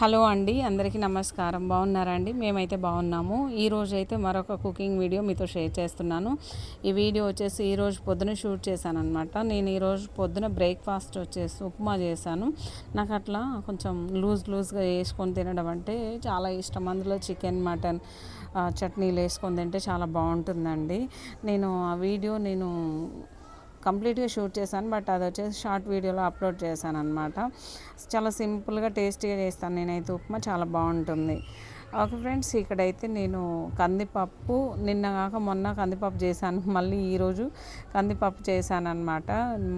Hello అండి అందరికీ నమస్కారం. బాగున్నారా అండి? మేమైతే బాగున్నాము. ఈరోజు అయితే మరొక కుకింగ్ వీడియో మీతో షేర్ చేస్తున్నాను. ఈ వీడియో వచ్చేసి ఈరోజు పొద్దున షూట్ చేశాను అనమాట నేను ఈరోజు పొద్దున బ్రేక్ఫాస్ట్ వచ్చేసి ఉప్మా చేశాను. నాకు అట్లా కొంచెం లూజ్ లూజ్గా వేసుకొని తినడం అంటే చాలా ఇష్టం. అందులో చికెన్ మటన్ చట్నీలు వేసుకొని తింటే చాలా బాగుంటుందండి. నేను ఆ వీడియో నేను కంప్లీట్గా షూట్ చేశాను బట్ అది వచ్చేసి షార్ట్ వీడియోలో అప్లోడ్ చేశాను అనమాట చాలా సింపుల్గా టేస్టీగా చేస్తాను నేనైతే ఉప్మా చాలా బాగుంటుంది. ఓకే ఫ్రెండ్స్ ఇక్కడైతే నేను కందిపప్పు నిన్న కాక మొన్న కందిపప్పు చేశాను. మళ్ళీ ఈరోజు కందిపప్పు చేశాను అనమాట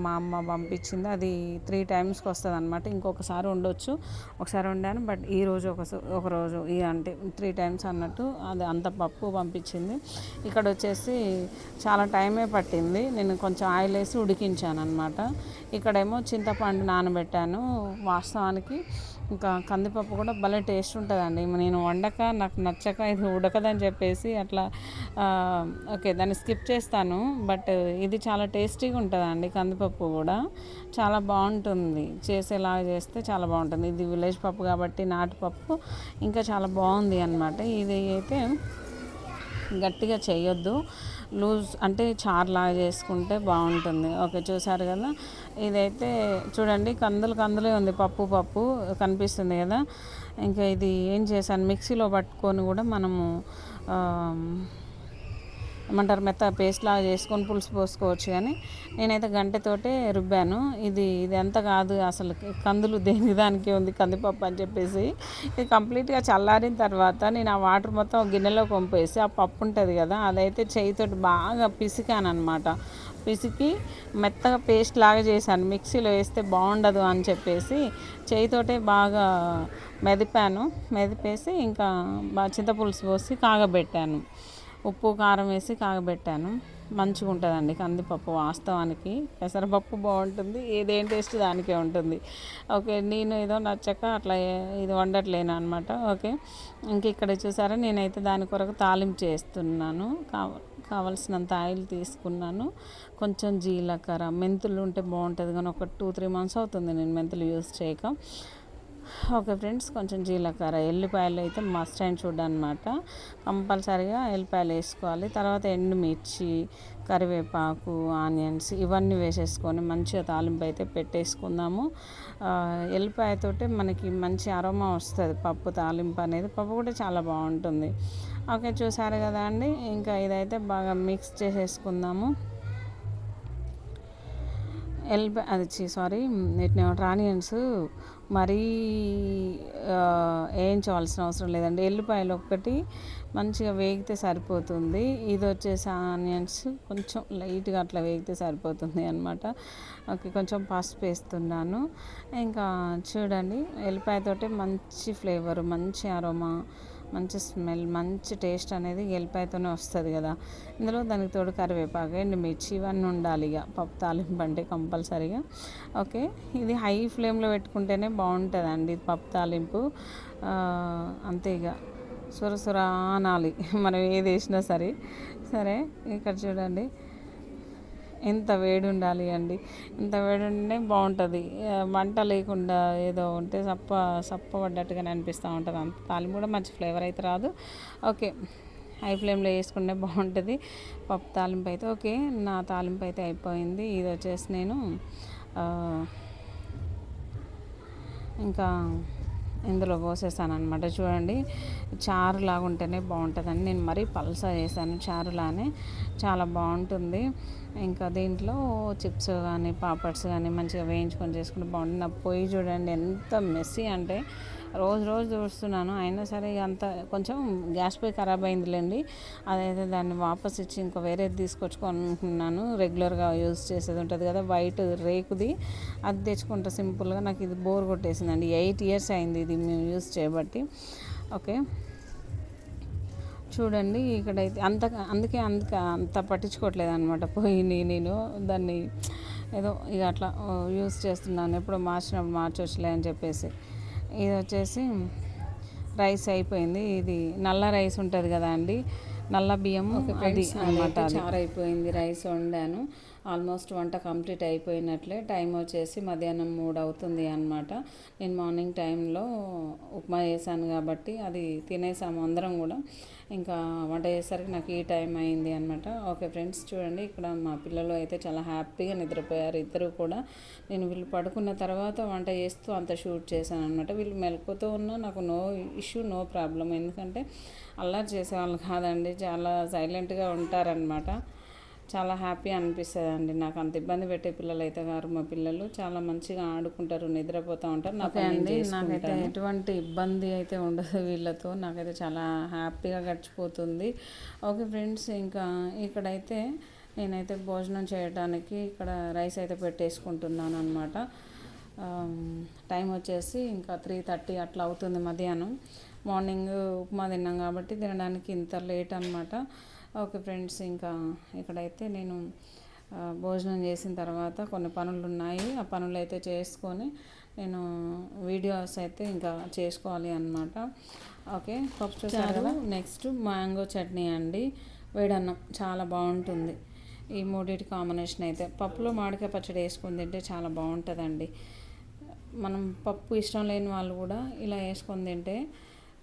మా అమ్మ పంపించింది. అది త్రీ టైమ్స్కి వస్తుంది అనమాట ఇంకొకసారి ఉండొచ్చు ఒకసారి వండాను బట్ ఈరోజు ఒక ఒకరోజు ఈ అంటే త్రీ టైమ్స్ అన్నట్టు అది అంత పప్పు పంపించింది. ఇక్కడ వచ్చేసి చాలా టైమే పట్టింది. నేను కొంచెం ఆయిల్ వేసి ఉడికించాను అనమాట ఇక్కడేమో చింతపండు నానబెట్టాను వాస్తవానికి. ఇంకా కందిపప్పు కూడా భలే టేస్ట్ ఉంటుందండి. నేను వండక నాకు నచ్చక ఇది ఉడకదని చెప్పేసి అట్లా ఓకే దాన్ని స్కిప్ చేస్తాను. బట్ ఇది చాలా టేస్టీగా ఉంటుందండి కందిపప్పు కూడా. చాలా బాగుంటుంది. చేసేలాగా చేస్తే చాలా బాగుంటుంది. ఇది విలేజ్ పప్పు కాబట్టి నాటుపప్పు ఇంకా చాలా బాగుంది అనమాట ఇది అయితే గట్టిగా చేయొద్దు. లూజ్ అంటే చార్లా చేసుకుంటే బాగుంటుంది. ఓకే చూసారు కదా? ఇదైతే చూడండి కందులు కందులే ఉంది పప్పు పప్పు కనిపిస్తుంది కదా? ఇంకా ఇది ఏం చేశాను? మిక్సీలో పట్టుకొని కూడా మనము ఏమంటారు మెత్త పేస్ట్ లాగా చేసుకొని పులుసు పోసుకోవచ్చు కానీ నేనైతే గంటెతోటే రుబ్బాను. ఇది ఇది ఎంత కాదు అసలు. కందులు దేని దానికే ఉంది కందిపప్పు అని చెప్పేసి. ఇది కంప్లీట్గా చల్లారిన తర్వాత నేను ఆ వాటర్ మొత్తం గిన్నెలో కొంపేసి ఆ పప్పు ఉంటుంది కదా అదైతే చేయితోటి బాగా పిసికాను అనమాట పిసికి మెత్తగా పేస్ట్ లాగా చేశాను. మిక్సీలో వేస్తే బాగుండదు అని చెప్పేసి చేయితోటే బాగా మెదిపాను. మెదిపేసి ఇంకా బాగా చింతపులుసు పోసి కాగబెట్టాను. ఉప్పు కారం వేసి కాగబెట్టాను. మంచిగా ఉంటుందండి కందిపప్పు వాస్తవానికి. పెసరపప్పు బాగుంటుంది ఏదేం టేస్ట్ దానికే ఉంటుంది. ఓకే నేను ఏదో నచ్చక అట్లా ఇది వండట్లేను అనమాట ఓకే ఇంక ఇక్కడ చూసారా నేనైతే దాని కొరకు తాలింపు చేస్తున్నాను. కావలసినంత ఆయిల్ తీసుకున్నాను. కొంచెం జీలకర్ర మెంతులు ఉంటే బాగుంటుంది కానీ ఒక టూ త్రీ మంత్స్ అవుతుంది నేను మెంతులు యూస్ చేయక. ఓకే ఫ్రెండ్స్ కొంచెం జీలకర్ర ఎల్లిపాయలు అయితే మస్ట్ అండ్ చూడ్ అనమాట కంపల్సరీగా ఎల్లిపాయలు వేసుకోవాలి. తర్వాత ఎండుమిర్చి కరివేపాకు ఆనియన్స్ ఇవన్నీ వేసేసుకొని మంచిగా తాలింపు అయితే పెట్టేసుకుందాము. ఎల్లిపాయతోటే మనకి మంచి అరోమా వస్తుంది. పప్పు తాలింపు అనేది. పప్పు కూడా చాలా బాగుంటుంది. ఓకే చూసారు కదా అండి? ఇంకా ఇదైతే బాగా మిక్స్ చేసేసుకుందాము. ఎల్లిపాయ అది చి సారీ వీటిని ఆనియన్స్ మరీ వేయించవలసిన అవసరం లేదండి. ఎల్లిపాయలు ఒక్కటి మంచిగా వేగితే సరిపోతుంది. ఇది వచ్చేసి ఆనియన్స్ కొంచెం లైట్గా అట్లా వేగితే సరిపోతుంది అనమాట ఓకే కొంచెం పసుపు వేస్తున్నాను. ఇంకా చూడండి ఎల్లిపాయతోటి మంచి ఫ్లేవర్ మంచి అరోమా. మంచి స్మెల్ మంచి టేస్ట్ అనేది ఎల్లిపాయతోనే వస్తుంది కదా. ఇందులో దానికి తోడు కరివేపాకు అండ్ మిర్చి ఇవన్నీ ఉండాలి ఇక. పప్పు తాలింపు అంటే కంపల్సరీగా. ఓకే ఇది హై ఫ్లేమ్లో పెట్టుకుంటేనే బాగుంటుందండి పప్పు తాలింపు. అంతే ఇక. సుర అనాలి. మనం ఏది వేసినా సరే. సరే ఇక్కడ చూడండి. ఎంత వేడి ఉండాలి అండి? ఎంత వేడి ఉంటే బాగుంటుంది మంట లేకుండా ఏదో ఉంటే సప్ప సప్ప పడ్డట్టుగానే అనిపిస్తూ ఉంటుంది. అంత తాలింపు కూడా మంచి ఫ్లేవర్ అయితే రాదు. ఓకే. హై ఫ్లేమ్లో వేసుకుంటే బాగుంటుంది. పప్పు తాలింపు అయితే ఓకే. నా తాలింపు అయితే అయిపోయింది. ఇది వచ్చేసి నేను ఇంకా ఇందులో పోసేసాను అనమాట చూడండి చారులాగా ఉంటేనే బాగుంటుందని నేను మరీ పల్సా చేశాను చారులానే. చాలా బాగుంటుంది. ఇంకా దీంట్లో చిప్స్ కానీ పాపడ్స్ కానీ మంచిగా వేయించుకొని చేసుకుంటే బాగుంటుంది. నా పొయ్యి చూడండి ఎంత మెస్సీ అంటే రోజు రోజు చూస్తున్నాను. అయినా సరే ఇక అంత కొంచెం గ్యాస్ పోయి ఖరాబ్ అయిందిలేండి. అదైతే దాన్ని వాపస్ ఇచ్చి ఇంకా వేరేది తీసుకొచ్చుకుంటున్నాను రెగ్యులర్గా యూజ్ చేసేది ఉంటుంది కదా వైట్ రేకుది. అది తెచ్చుకుంటా సింపుల్గా. నాకు ఇది బోర్ కొట్టేసిందండి. ఎయిట్ ఇయర్స్ అయింది ఇది మేము యూజ్ చేయబట్టి. ఓకే. చూడండి ఇక్కడైతే అంత అందుకే అందుకే అంత పట్టించుకోవట్లేదు అనమాట పోయి నేను. దాన్ని ఏదో ఇక అట్లా యూస్ చేస్తున్నాను. ఎప్పుడు మార్చినప్పుడు మార్చొచ్చులే అని చెప్పేసి. ఇది వచ్చేసి రైస్ అయిపోయింది. ఇది నల్ల రైస్ ఉంటుంది కదా అండి. నల్ల బియ్యం అది అనమాట చారు అయిపోయింది రైస్ వండాను. ఆల్మోస్ట్ వంట కంప్లీట్ అయిపోయినట్లే టైం వచ్చేసి మధ్యాహ్నం మూడు అవుతుంది అనమాట నేను మార్నింగ్ టైంలో ఉప్మా చేశాను కాబట్టి అది తినేసాము అందరం కూడా. ఇంకా వంట చేసేసరికి నాకు ఈ టైం అయింది అనమాట ఓకే ఫ్రెండ్స్ చూడండి ఇక్కడ మా పిల్లలు అయితే చాలా హ్యాపీగా నిద్రపోయారు. ఇద్దరు కూడా నేను వీళ్ళు పడుకున్న తర్వాత వంట చేస్తూ అంత షూట్ చేశాను అనమాట వీళ్ళు మెలకుతూ ఉన్నా నాకు నో ఇష్యూ నో ప్రాబ్లం. ఎందుకంటే అల్లరి చేసేవాళ్ళు కాదండి చాలా సైలెంట్గా ఉంటారనమాట చాలా హ్యాపీ అనిపిస్తుంది అండి నాకు అంత ఇబ్బంది పెట్టే పిల్లలు అయితే గారు మా పిల్లలు చాలా మంచిగా ఆడుకుంటారు నిద్రపోతూ ఉంటారు. నాకు అండి నాకైతే ఎటువంటి ఇబ్బంది అయితే ఉండదు వీళ్ళతో. నాకైతే చాలా హ్యాపీగా గడిచిపోతుంది. ఓకే ఫ్రెండ్స్ ఇంకా ఇక్కడైతే నేనైతే భోజనం చేయడానికి ఇక్కడ రైస్ అయితే పెట్టేసుకుంటున్నాను అనమాట టైం వచ్చేసి ఇంకా త్రీ థర్టీ అట్లా అవుతుంది మధ్యాహ్నం. మార్నింగ్ ఉప్మా తిన్నాం కాబట్టి తినడానికి ఇంత లేట్ అనమాట ఓకే ఫ్రెండ్స్ ఇంకా ఇక్కడైతే నేను భోజనం చేసిన తర్వాత కొన్ని పనులు ఉన్నాయి ఆ పనులు అయితే చేసుకొని నేను వీడియోస్ అయితే ఇంకా చేసుకోవాలి అనమాట ఓకే పప్పు చూసారు కదా? నెక్స్ట్ మ్యాంగో చట్నీ అండి. వేడన్నం చాలా బాగుంటుంది. ఈ మూడింటి కాంబినేషన్ అయితే. పప్పులో మామిడికాయ పచ్చడి వేసుకొని తింటే చాలా బాగుంటుందండి. మనం పప్పు ఇష్టం లేని వాళ్ళు కూడా ఇలా వేసుకొని తింటే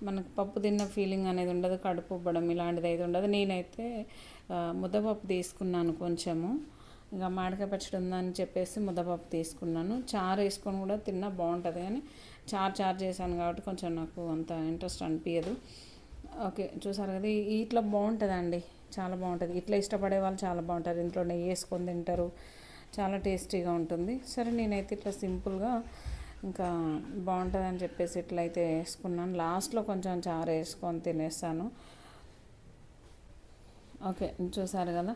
మనకు పప్పు తిన్న ఫీలింగ్ అనేది ఉండదు కడుపు ఉబ్బడం ఇలాంటిది అయితే ఉండదు. నేనైతే ముద్దపప్పు తీసుకున్నాను కొంచెము. ఇంకా మామిడికాయ పచ్చడి ఉందని చెప్పేసి ముద్దపప్పు తీసుకున్నాను. చారు వేసుకొని కూడా తిన్నా బాగుంటుంది కానీ చారు చారు చేశాను కాబట్టి కొంచెం నాకు అంత ఇంట్రెస్ట్ అనిపించదు ఓకే చూసారు కదా ఇట్లా బాగుంటుందండి. చాలా బాగుంటుంది. ఇట్లా ఇష్టపడే వాళ్ళు చాలా బాగుంటారు. ఇంట్లో నెయ్యి వేసుకొని తింటారు. చాలా టేస్టీగా ఉంటుంది. సరే నేనైతే ఇట్లా సింపుల్గా ఇంకా బాగుంటుందని చెప్పేసి ఇట్లయితే వేసుకున్నాను. లాస్ట్లో కొంచెం చారు వేసుకొని తినేస్తాను ఓకే చూసారు కదా?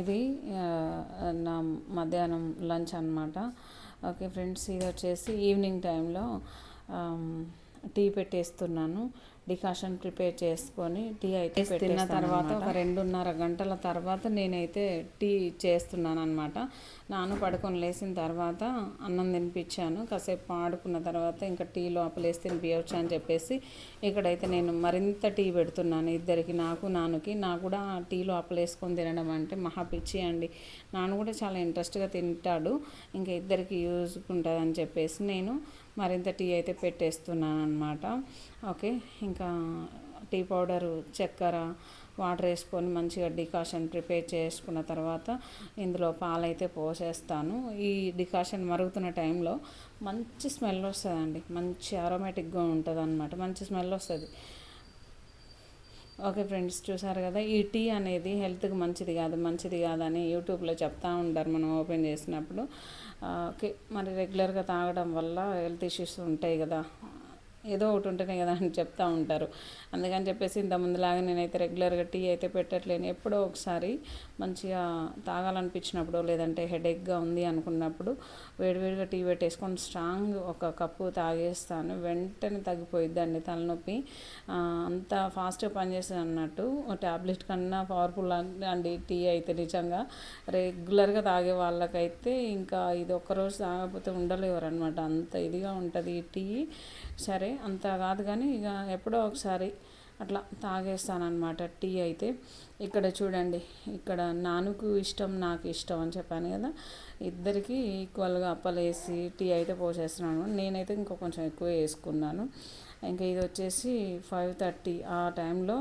ఇది నా మధ్యాహ్నం లంచ్ అనమాట ఓకే ఫ్రెండ్స్ ఇది వచ్చేసి ఈవినింగ్ టైంలో టీ పెట్టేస్తున్నాను. డికాషన్ ప్రిపేర్ చేసుకొని టీ అయితే తిన్న తర్వాత ఒక రెండున్నర గంటల తర్వాత నేనైతే టీ చేస్తున్నాను అనమాట నాను పడుకొని లేచిన తర్వాత అన్నం తినిపించాను. కాసేపు ఆడుకున్న తర్వాత ఇంకా టీ లోపలేసి తినిపించవచ్చు అని చెప్పేసి ఇక్కడైతే నేను మరింత టీ పెడుతున్నాను. ఇద్దరికి నాకు నాన్నకి నాకు కూడా టీ లోపలేసుకొని తినడం అంటే మహా పిచ్చి అండి. నాన్న కూడా చాలా ఇంట్రెస్ట్గా తింటాడు. ఇంకా ఇద్దరికి యూజ్ ఉంటుంది అని చెప్పేసి నేను మరింత టీ అయితే పెట్టేస్తున్నాను అనమాట ఓకే ఇంకా టీ పౌడరు చక్కెర వాటర్ వేసుకొని మంచిగా డికాషన్ ప్రిపేర్ చేసుకున్న తర్వాత ఇందులో పాలైతే పోసేస్తాను. ఈ డికాషన్ మరుగుతున్న టైంలో మంచి స్మెల్ వస్తుందండి. మంచి అరోమేటిక్గా ఉంటుంది అనమాట మంచి స్మెల్ వస్తుంది. ఓకే ఫ్రెండ్స్ చూసారు కదా? ఈ టీ అనేది హెల్త్కి మంచిది కాదు మంచిది కాదని యూట్యూబ్లో చెప్తా ఉంటారు మనం ఓపెన్ చేసినప్పుడు. ఓకే మరి రెగ్యులర్గా తాగడం వల్ల హెల్త్ ఇష్యూస్ ఉంటాయి కదా? ఏదో ఒకటి ఉంటేనే కదా అని చెప్తూ ఉంటారు. అందుకని చెప్పేసి ఇంత ముందులాగా నేనైతే రెగ్యులర్గా టీ అయితే పెట్టట్లేను. ఎప్పుడో ఒకసారి మంచిగా తాగాలనిపించినప్పుడు లేదంటే హెడేక్గా ఉంది అనుకున్నప్పుడు వేడివేడిగా టీ పెట్టేసుకొని స్ట్రాంగ్ ఒక కప్పు తాగేస్తాను. వెంటనే తగ్గిపోయిద్దండి తలనొప్పి. అంత ఫాస్ట్గా పనిచేస్తుంది అన్నట్టు ట్యాబ్లెట్ కన్నా పవర్ఫుల్ అండి టీ అయితే నిజంగా. రెగ్యులర్గా తాగే వాళ్ళకైతే ఇంకా ఇది ఒక్కరోజు తాగకపోతే ఉండలేవరు అనమాట అంత ఇదిగా ఉంటుంది ఈ టీ. సరే అంత కాదు కానీ ఇక ఎప్పుడో ఒకసారి అట్లా తాగేస్తానమాట టీ అయితే. ఇక్కడ చూడండి ఇక్కడ నానుకు ఇష్టం నాకు ఇష్టం అని చెప్పాను కదా. ఇద్దరికి ఈక్వల్గా అప్పలేసి టీ అయితే పోసేస్తున్నాను. నేనైతే ఇంకో కొంచెం ఎక్కువ వేసుకున్నాను. ఇంకా ఇది వచ్చేసి ఫైవ్ థర్టీ ఆ టైంలో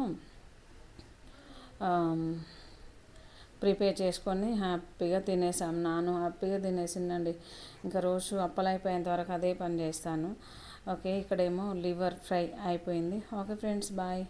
ప్రిపేర్ చేసుకొని హ్యాపీగా తినేసాం. నాను హ్యాపీగా తినేసిందండి. ఇంకా రోజు అప్పలైపోయేంత వరకు అదే పని చేస్తాను. ఓకే ఇక్కడేమో లివర్ ఫ్రై అయిపోయింది. Okay friends bye.